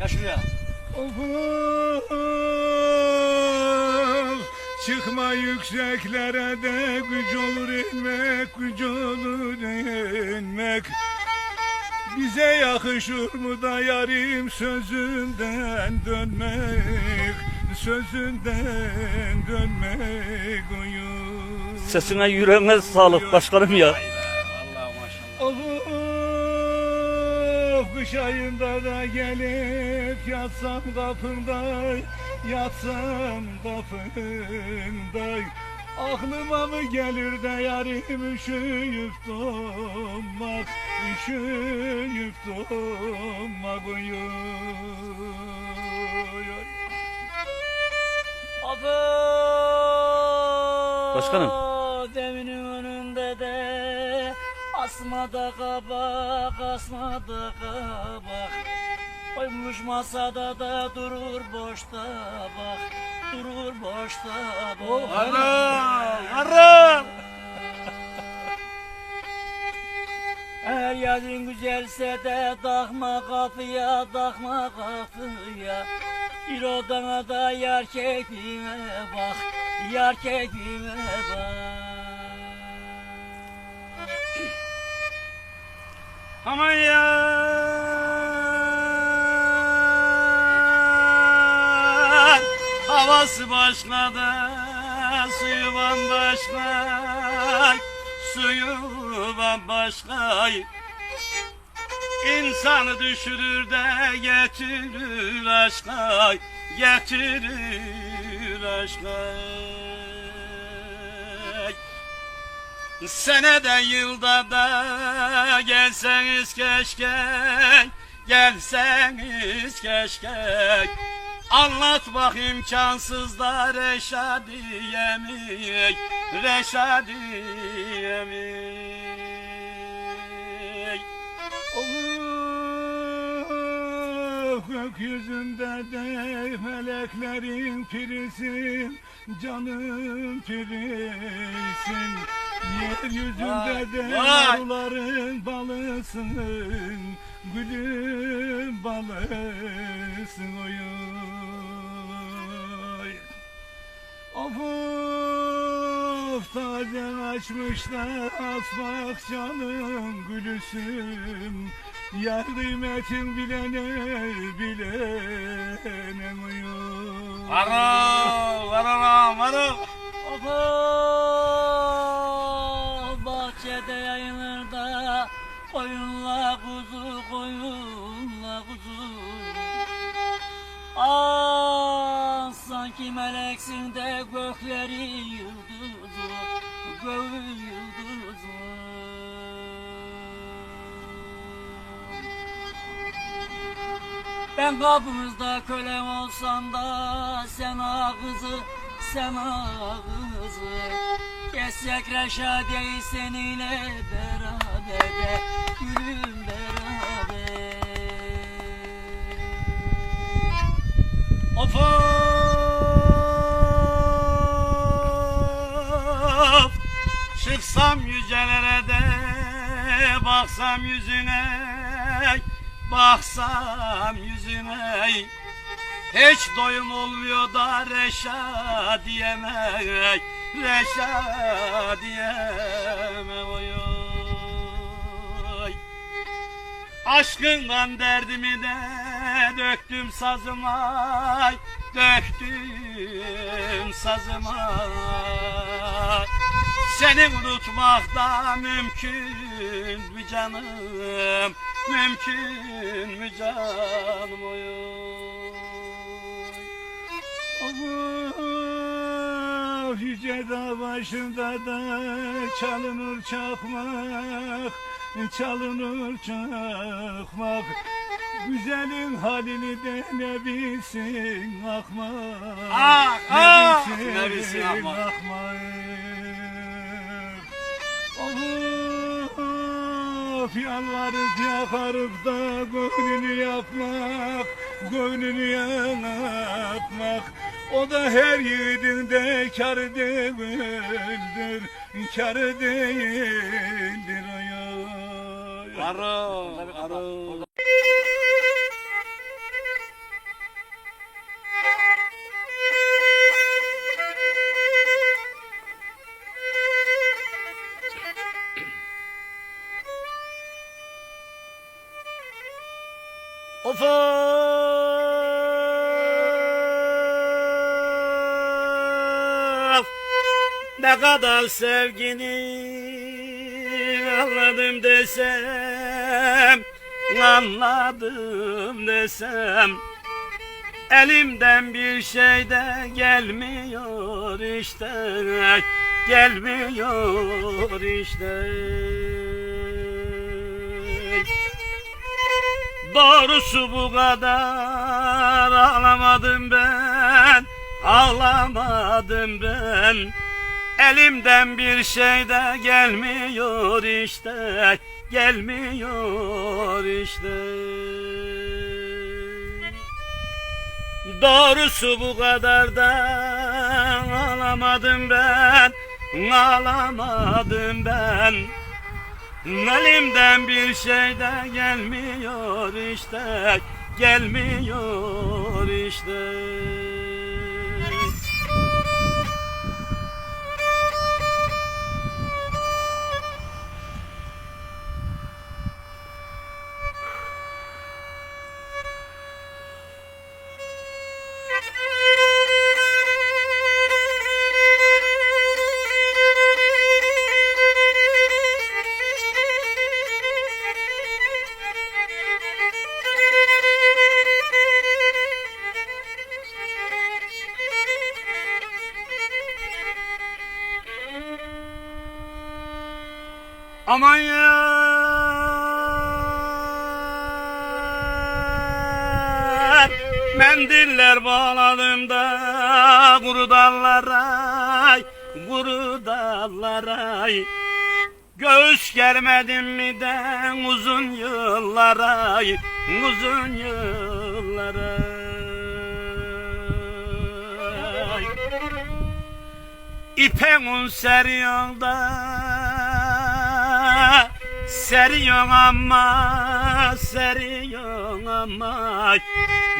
Ya şuraya. Of, Çıkma yükseklere de güç olur inmek, güç olur inmek. Bize yakışır mı da yarim sözünden dönmek, sözünden dönmek oyun. Sesine yüreğine sağlık başkanım ya. Kış ayında da gelip yatsam kapında, yatsam kapında. Aklıma mı gelir de yarim üşüyüp donmak, üşüyüp donmak uyuyor. Başkanım. Deminin asmada kabak, asmada kabak. Koymuş masada da durur boşta bak, durur boşta bak. Arım! Arım! Eğer yazın güzelse de takma kafaya, takma kafaya. Bir odana da yar keyfine bak, yar keyfine bak. Aman ya! Havası başka da suyu bambaşka Suyu bambaşka İnsanı düşürür de getirir aşka Getirir aşka Seneden yılda da gelseniz keşke Gelseniz keşke. Anlat bak imkansızda Reşadiye mi Reşadiye mi? Of gökyüzünde de meleklerin pirisin Canım pirisin Yeryüzünde de vay. arıların balısın Gülüm balısın oy oy. Of of taze açmışlar asmak canım gülüsüm Yar kıymetin bilene bilene uyur Varım, varım, varım Oho, bahçede yayılır da koyunla kuzu, koyunla kuzu. Ah, sanki meleksin de gökleri yıldızı, göğü Ben kapınızda kölem olsam da sen ağzı, sen ağzı. Kesecek Reşadiye'yi seninle beraber de gülüm beraber. Of of. Çıksam yücelere de Baksam yüzüne Baksam yüzüne Hiç doyum olmuyor da Reşa diyemek Reşa diyeme oy oy. Aşkından derdimi de döktüm sazıma Döktüm sazıma Seni unutmak da mümkün mü canım Mümkün mü canım oy. Of yüce dağ başında da çalınır çakmak Çalınır çakmak Güzelin halini de ne bilsin akmak Ah, ah, ne bilsin akmak. akmak Of yalvarıp yakarıp da gönlünü yapmak Gönlünü yakmak O da her yiğidin de kar değildir Kar değildir. Arı, arı. Of! Ne kadar sevgini anladım desem Anladım desem Elimden bir şey de gelmiyor işte Gelmiyor işte Doğrusu bu kadar ağlamadım ben Ağlamadım ben. Elimden bir şey de gelmiyor işte Gelmiyor işte. Doğrusu bu kadar da ağlamadım ben Ağlamadım ben Elimden bir şey de gelmiyor işte Gelmiyor işte Ya Mendiller bağladım da Kuru dallara Kuru dallara. Göğüs gelmedim mi de uzun yıllara Uzun yıllara. İpen un seriyon da Seriyon ama Seriyon ama.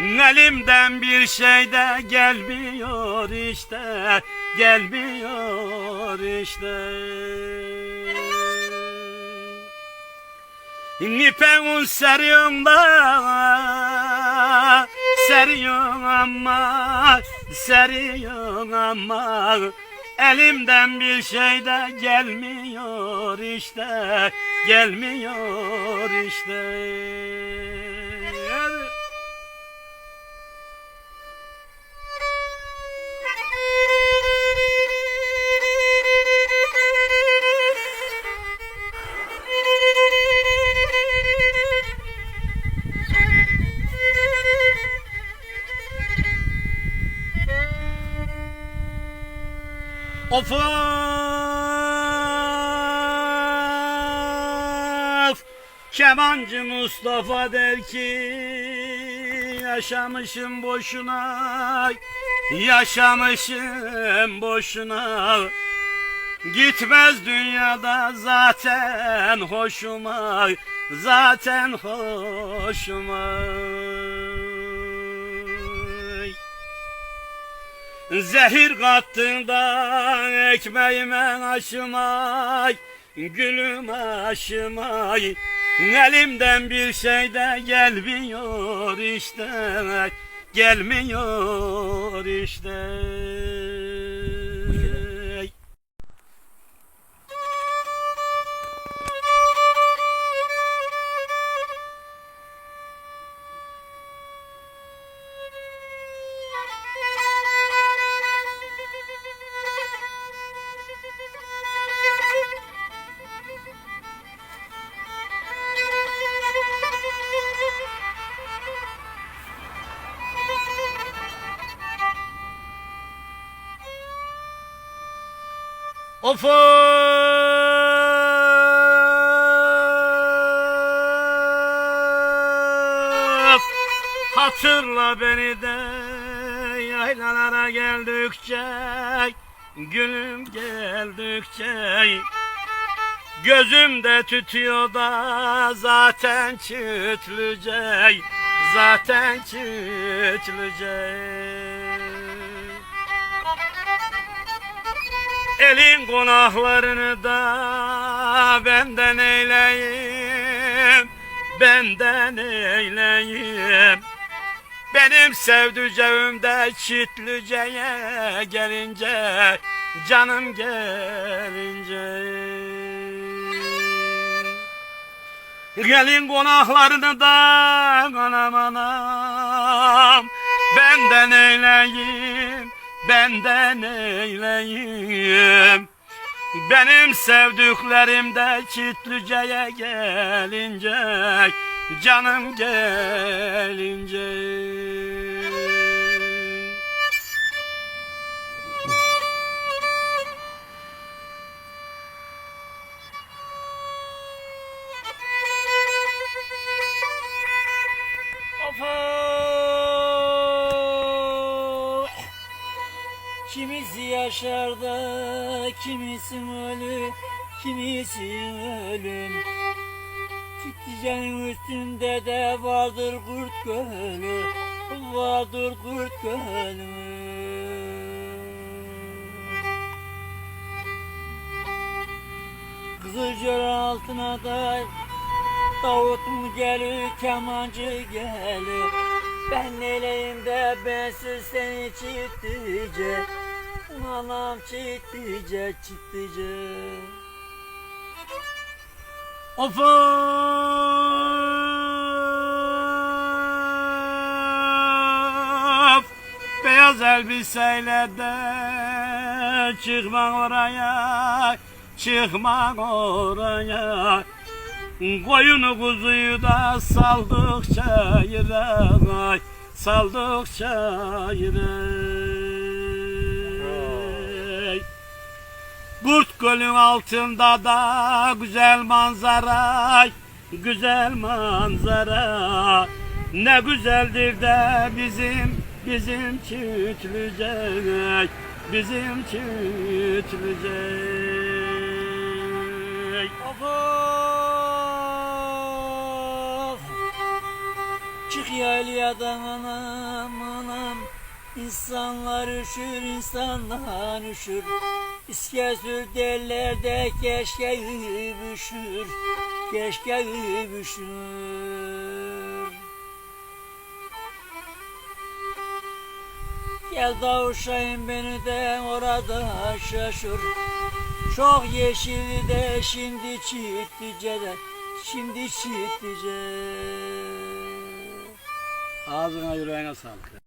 Elimden bir şey de gelmiyor işte Gelmiyor işte. İpen un seriyon da Seriyon ama Seriyon ama. Elimden bir şey de gelmiyor işte Gelmiyor işte. Of Kemancı Mustafa der ki Yaşamışım boşuna Yaşamışım boşuna. Gitmez dünyada zaten hoşuma Zaten hoşuma. Zehir kattın da ekmeğime aşımay Gülüm aşımay Elimden bir şey de gelmiyor işte. Gelmiyor işte Of! Hatırla beni de yaylalara geldikçe Gülüm geldikçe. Gözümde tütüyor da zaten çütlüce Zaten çütlüce Elin günahlarını da benden eyleyim benden eyleyim. Benim sevdiceğimde çitlüceye gelince Canım gelince. Gelin konaklarını da anam anam Benden eyleyim, benden eyleyim. Benim sevdiklerim de çitlüceye gelince Canım gelince Kimisi yaşar da kimisi ölü, kimisi ölüm. Çiftlicenin üstünde de vardır kurt gölü, vardır kurt gölü. Kızılcık altına da Davut mu geliyor, kemancı geliyor Ben neleyim de bensiz seni çittice Anam çittice, çittice Of! Beyaz elbiseyle de Çıkmak oraya Çıkmak oraya. Koyunu kuzuyu da saldık çayıra ay, Saldık Kurt Gölü'nün altında da güzel manzara, güzel manzara. Ne güzeldir de bizim, bizim çiftlice, bizim çiftlice. Of of Çık yayladan anam anam İnsanlar üşür insanlar üşür. İskesür derler de keşke üşür. Keşke üşür. Gel davuşayım beni de orada şaşır. Çok yeşili de şimdi çitlice de Şimdi çitlice Ağzına yüreğine sağlık.